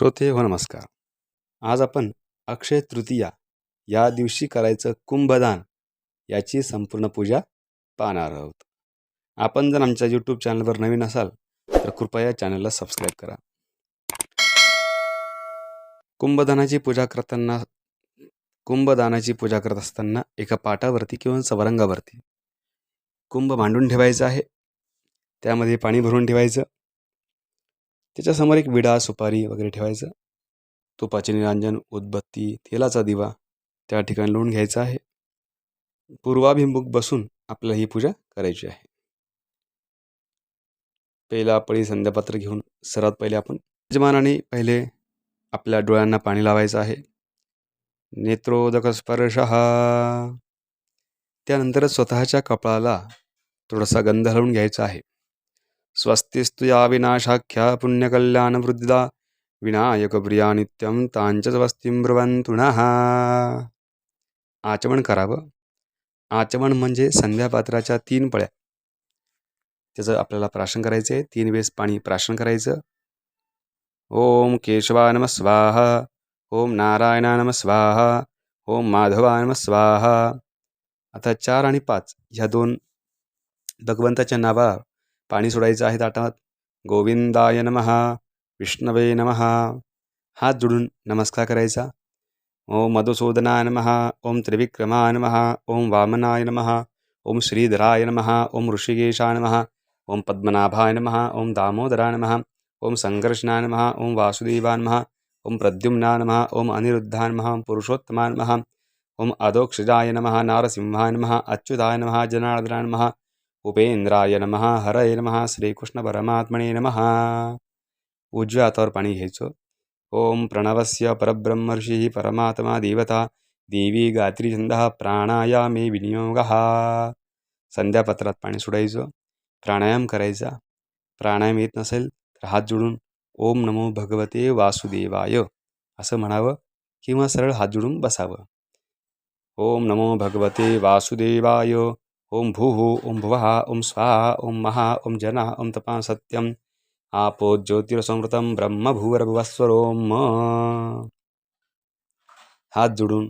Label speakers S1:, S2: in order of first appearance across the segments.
S1: श्रोते हो नमस्कार. आज आपण अक्षय तृतीया या दिवशी करायचं कुंभदान याची संपूर्ण पूजा पाहणार आहोत. आपण जर आमच्या यूट्यूब चॅनलवर नवीन असाल तर कृपया चॅनलला सबस्क्राईब करा. कुंभदानाची पूजा करताना कुंभदानाची पूजा करत असताना एका पाटावरती किंवा सवरंगावरती कुंभ मांडून ठेवायचं आहे. त्यामध्ये पाणी भरून ठेवायचं. त्याच्यासमोर एक विडा सुपारी वगैरे ठेवायचं. तुपाचे निरांजन उदबत्ती तेलाचा दिवा त्या ठिकाणी लोण घ्यायचा आहे. पूर्वाभिमुख बसून आपल्याला ही पूजा करायची आहे. पहिला पळी संध्यापत्र घेऊन सर्वात पहिले आपण यजमानाने पहिले आपल्या डोळ्यांना पाणी लावायचं आहे. नेत्रोदक स्पर्श त्यानंतर स्वतःच्या कपाळाला थोडासा गंध हलवून घ्यायचा आहे. स्वस्तिस्तु या विनाशाख्या पुण्यकल्याणवृद्धिदा। विनायकप्रिया नित्यं तांच स्वस्तिं ब्रुवन्तु नः। आचमन करावं। आचमन म्हणजे संध्यापात्राच्या तीन पळ्या। त्याचं आपल्याला प्राशन करायचं आहे तीन वेळेस पाणी प्राशन करायचं। ओम केशवा नम स्वाहा ओम नारायणा नम स्वाहा ओम माधवा नम स्वाहा। आता चार आणि पाच ह्या दोन भगवंताच्या नावा पाणी सोडायचं आहे ताटात गोविंदाय नमः विष्णवे नमः हात जोडून नमस्कार करायचा ओम मधुसूदनाय नमः ओम त्रिविक्रमाय नमः ओम वामनाय नमः ओम श्रीधराय नमः ओम ऋषिकेशाय नमः ओम पद्मनाभाय नमः ओम दामोदराय नमः ओम संघर्षणाय नमः ओम वासुदेवाय नमः ओम प्रद्युम्नाय नमः ओम अनिरुद्धाय नमः ओम पुरुषोत्तमाय नमः ओम अधोक्षजाय नमः नारसिंहाय नमः अच्युताय नमः जनार्दनाय नमः उपेंद्राय नमः हरये नमः श्रीकृष्ण परमात्मने नमः। उजव्या हातावर पाणी घ्यायचं ओम प्रणवस्य परब्रह्मर्षी परमात्मा देवता देवी गात्रीचंदः प्राणायामे विनियोग। संध्यापत्रात पाणी सोडायचं। प्राणायाम करायचा। प्राणायाम येत नसेल तर हात जोडून ओम नमो भगवते वासुदेवाय असं म्हणावं किंवा सरळ हात जोडून बसावं। ओम नमो भगवते वासुदेवाय ओम भूः ओम भुवः ओम स्वाहा ओम महा ओम जना ओम तपा सत्यम आपो ज्योतिरसमृतम ब्रह्म भूवरभुवस्वरोम हात जोडून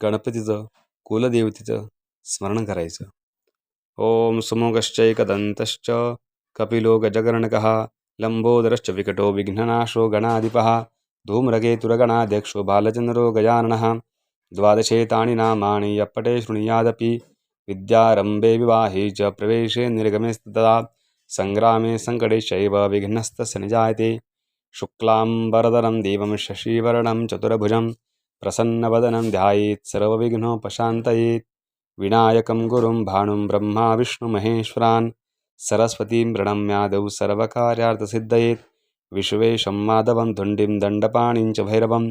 S1: गणपतीचं कुलदेवतेचं स्मरण करायचं ओम सुमुगश्चैकदन्तश्च कपिलो गजगर्णकः लम्बोदरश्च विकटो विघ्ननाशो गणाधिपः धूम्रकेतुरगणाध्यक्षो बालचन्द्रो गजाननः द्वादशेतानि नामानि यप्पटे शृणुयादपि विद्यारम्भे विवाहे च प्रवेशे निर्गमे तदा सङ्ग्रामे सङ्कटे चैव विघ्नस्तस्य निजायते शुक्लाम्बरदरं देवं शशिवर्णं चतुर्भुजं प्रसन्नवदनं ध्यायेत् सर्वविघ्नोपशान्तयेत् विनायकं गुरुं भानुं ब्रह्मा विष्णुमहेश्वरान् सरस्वतीं प्रणम्यादौ सर्वकार्यार्थसिद्धयेत्। विश्वेशं माधवं धुण्डिं दण्डपाणिं च भैरवं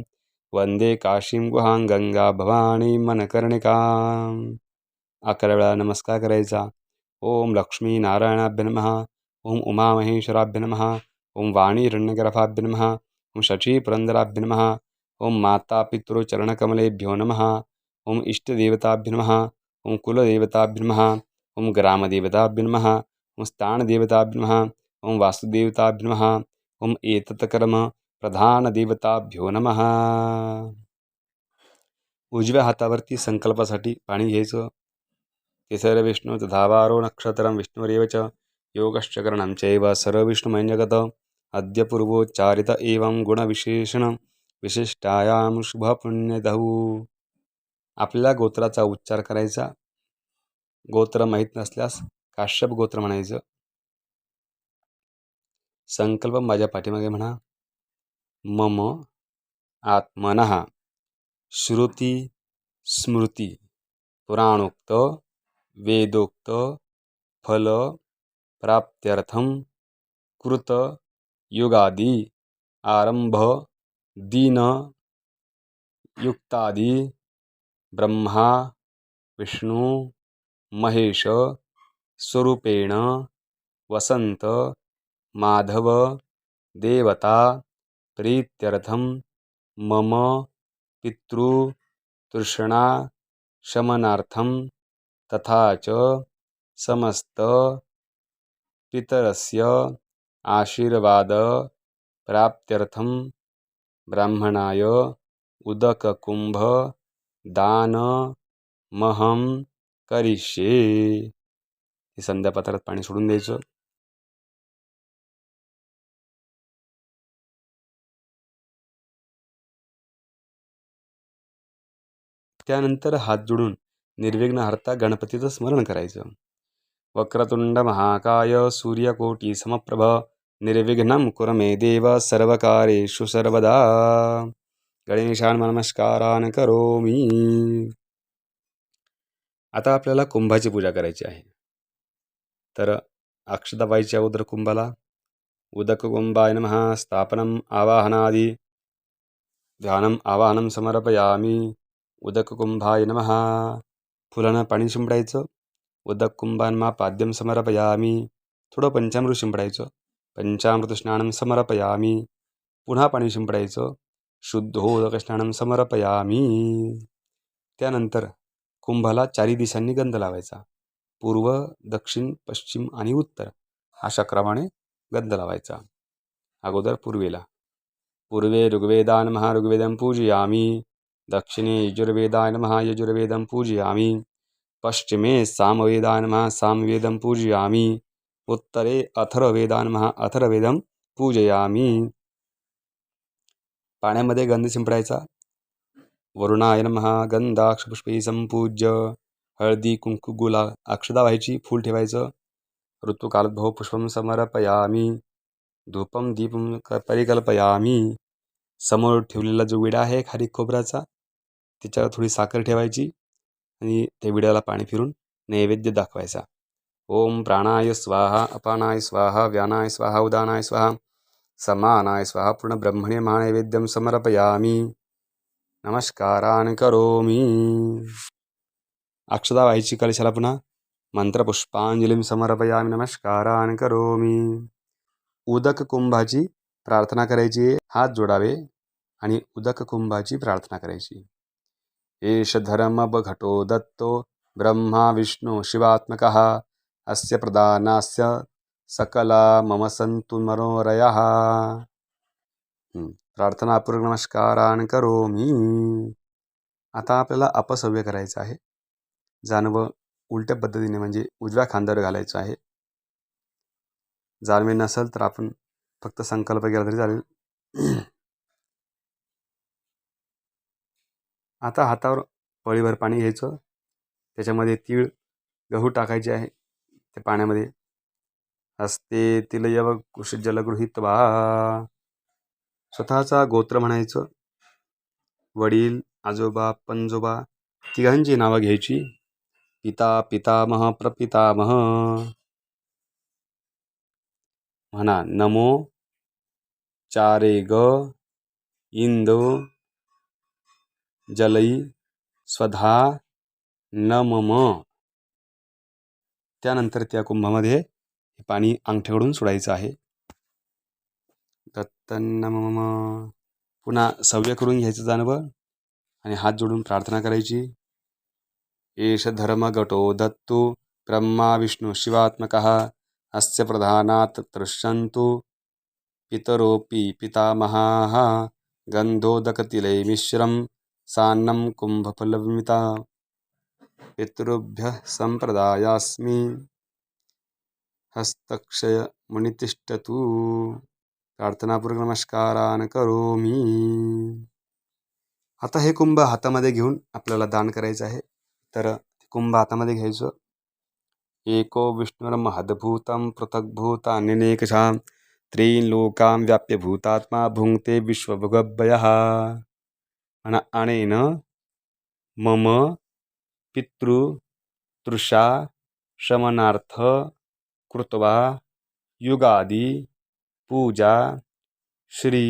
S1: वंदे काशीं गुहां गंगा भवानी मनकर्णिकाम् अकरा वेळा नमस्कार करायचा ओम लक्ष्मी नारायणाभ्य नमः ओम उमामहेश्वराभ्य नमः ओम वाणीरण्यगर्भाभ्य नमः ओम शचीपुरन्दराभ्य नमः ओम माता पितृचरणकमलेभ्यो नमः ओम इष्टदेवताभ्य नमः ओम कुलदेवताभ्य नमः ओम ग्रामदेवताभ्य नमः ओम स्थानदेवताभ्य नमः ओम वास्तुदेवताभ्य नमः ओम एतत्कर्म प्रधानदेवताभ्यो नमः उजव्या हातावरती संकल्पासाठी पाणी घ्यायचं केसरविष्णु तथावारो नक्षत्रं विष्णुरेव च योगश्चकरणं चैव सर्वविष्णुमयं जगत अद्य पूर्वोच्चारित एवं गुणविशेषण विशिष्टायाम शुभपुण्यदहू आपल्या गोत्राचा उच्चार करायचा गोत्र माहीत नसल्यास काश्यप गोत्र म्हणायचं। संकल्प माझ्या पाठीमागे म्हणा। मम आत्मन श्रुती स्मृती पुराणोक्त वेदोक्त फल प्राप्त्यर्थम कृत युगादी आरंभ युक्तादी ब्रह्मा विष्णु महेश स्वरूपेण वसंत माधव देवता प्रीत्यर्थम मम पितृ तृष्णा शमनार्थम तथा च समस्त पितरस्य आशीर्वाद प्राप्त्यर्थं ब्राह्मणाय उदककुंभ दान महम करिष्ये। हे संध्यापात्रात पाणी सोडून द्यायचं. त्यानंतर हात जोडून निर्विघ्न हरता गणपतीचं स्मरण करायचं. वक्रतुंड महाकाय सूर्यकोटी समप्रभ निर्विघ्नं कुर मे देव सर्वकारेषु सर्वदा। गणेशान नमस्कारान करोमी। आता आपल्याला कुंभाची पूजा करायची आहे. तर अक्षता व्हायच्या अगोदर कुंभाला उदक कुंभाय नमः स्थापनम आवाहनादी ध्यानम आवाहनम समर्पयामी। उदक कुंभाय नमः। फुलांना पाणी शिंपडायचं. उदक कुंभानमा पाद्यम समर्पयामी. थोडं पंचामृत शिंपडायचं. पंचामृत स्नानं समर्पयामी. पुन्हा पाणी शिंपडायचं. शुद्धोदक स्नानं समर्पयामी. त्यानंतर कुंभाला चारी दिशांनी गंध लावायचा. पूर्व दक्षिण पश्चिम आणि उत्तर अशा क्रमाने गंध लावायचा. अगोदर पूर्वेला. पूर्वे ऋग्वेदान महाऋग्वेदं पूजयामी. दक्षिणे यजुर्वेदाय नमः। यजुर्वेदं पूजयामि। पश्चिमे सामवेदाय नमः। सामवेदं पूजयामि। उत्तरे अथर्ववेदाय नमः। अथर्ववेदं पूजयामि। पाण्यामध्ये गंध शिंपडायचा। वरुणाय नमः। गंधाक्षपुष्पी संपूज्य। हळदी कुंकू गुला अक्षदा व्हायची फूल ठेवायचं। ऋतुकालोद्भव पुष्पम समर्पयामी। धूपम दीपम परिकल्पयामी। समोर ठेवलेला जो विडा आहे खाली खोबऱ्याचा त्याच्यावर थोडी साखर ठेवायची आणि त्या विड्याला पाणी फिरून नैवेद्य दाखवायचा. ओम प्राणाय स्वाहा अपानाय स्वाहा व्यानाय स्वाहा उदानाय स्वाहा समानाय स्वाहा पूर्ण ब्रह्मणे महानैवेद्यम समर्पयामी। नमस्कारान करोमी। अक्षदा व्हायची कलशाला पुन्हा मंत्रपुष्पांजलीं समर्पयामी। नमस्कारान करोमी। उदक कुंभाची प्रार्थना करायची हात जोडावे आणि उदक कुंभाची प्रार्थना करायची. एष धर्मबघटो दत्तो ब्रह्मा विष्णु शिवात्मकः। अस्य प्रदानास्य सकला मम सन्तु मनोरयः। प्रार्थनापूर्वक नमस्कारान करोमी। आता आपल्याला अपसव्य करायचं आहे. जानवं उलट्या पद्धतीने म्हणजे उजव्या खांद्यावर घालायचं आहे. जाणवे नसेल तर आपण फक्त संकल्प केला तरी चालेल. आता हातावर पळीभर पाणी घ्यायचं. त्याच्यामध्ये तीळ गहू टाकायचे आहे. त्या पाण्यामध्ये. हस्ते तिलयव कुश जलगृहित वा स्वतःचा गोत्र म्हणायचं. वडील आजोबा पंजोबा तिघांची नावं घ्यायची. पिता पितामह प्रपितामह. म्हणा नमो चारे ग इंदो जलई स्वधा नमम त्यानंतर त्या कुंभामध्ये पाणी अंगठ्याकडून सोडायचं आहे. दत्तन्नमम पुन्हा सव्य करून घ्यायचं जाणवं आणि हात जोडून प्रार्थना करायची. एष धर्म गटो दत्तु ब्रह्मा विष्णू शिवात्मक अस्य प्रधानात तृष्यन्तु। पितरोपि पितामहाः गन्धोदकतिलैमिश्रं सान्नं कुम्भफलविमिता। पितृभ्यः सम्प्रदायास्मि। हस्तक्षयमुनितिष्ठतु। प्रार्थनापूर्वक नमस्कारान करोमी। आता हे कुंभ हातामध्ये घेऊन आपल्याला दान करायचं आहे. तर कुंभ हातामध्ये घ्यायचं. एको विष्णुर्महद्भूतं पृथग्भूतान्यनेकशां त्रीन् लोकां व्याप्य भूतात्मा भुङ्क्ते विश्वभुगभयः। अन अनेन मम पितृतृषा शमनार्थ कृत्वा युगादि पूजा श्री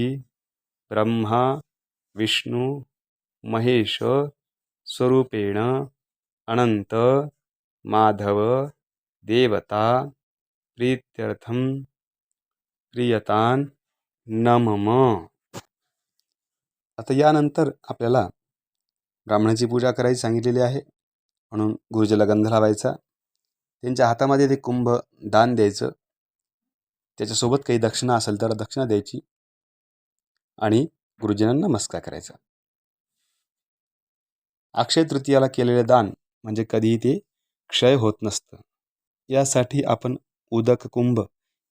S1: ब्रह्मा विष्णु महेश स्वरूपेण अनंत माधव देवता प्रीत्यर्थं प्रियतान नमम आता यानंतर आपल्याला ब्राह्मणाची पूजा करायची सांगितलेली आहे. म्हणून गुरुजीला गंध लावायचा. त्यांच्या हातामध्ये ते कुंभ दान द्यायचं. त्याच्यासोबत काही दक्षिणा असेल तर दक्षिणा द्यायची. आणि गुरुजींना नमस्कार करायचा. अक्षय तृतीयाला केलेले दान म्हणजे कधीही ते क्षय होत नसतं. यासाठी आपण उदक कुंभ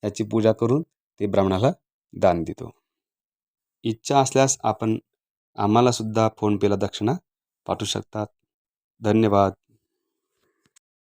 S1: याची पूजा करून ते ब्राह्मणाला दान देतो. इच्छा असल्यास आपण आम्हालासुद्धा फोनपेला दक्षिणा. पाठवू शकतात. धन्यवाद.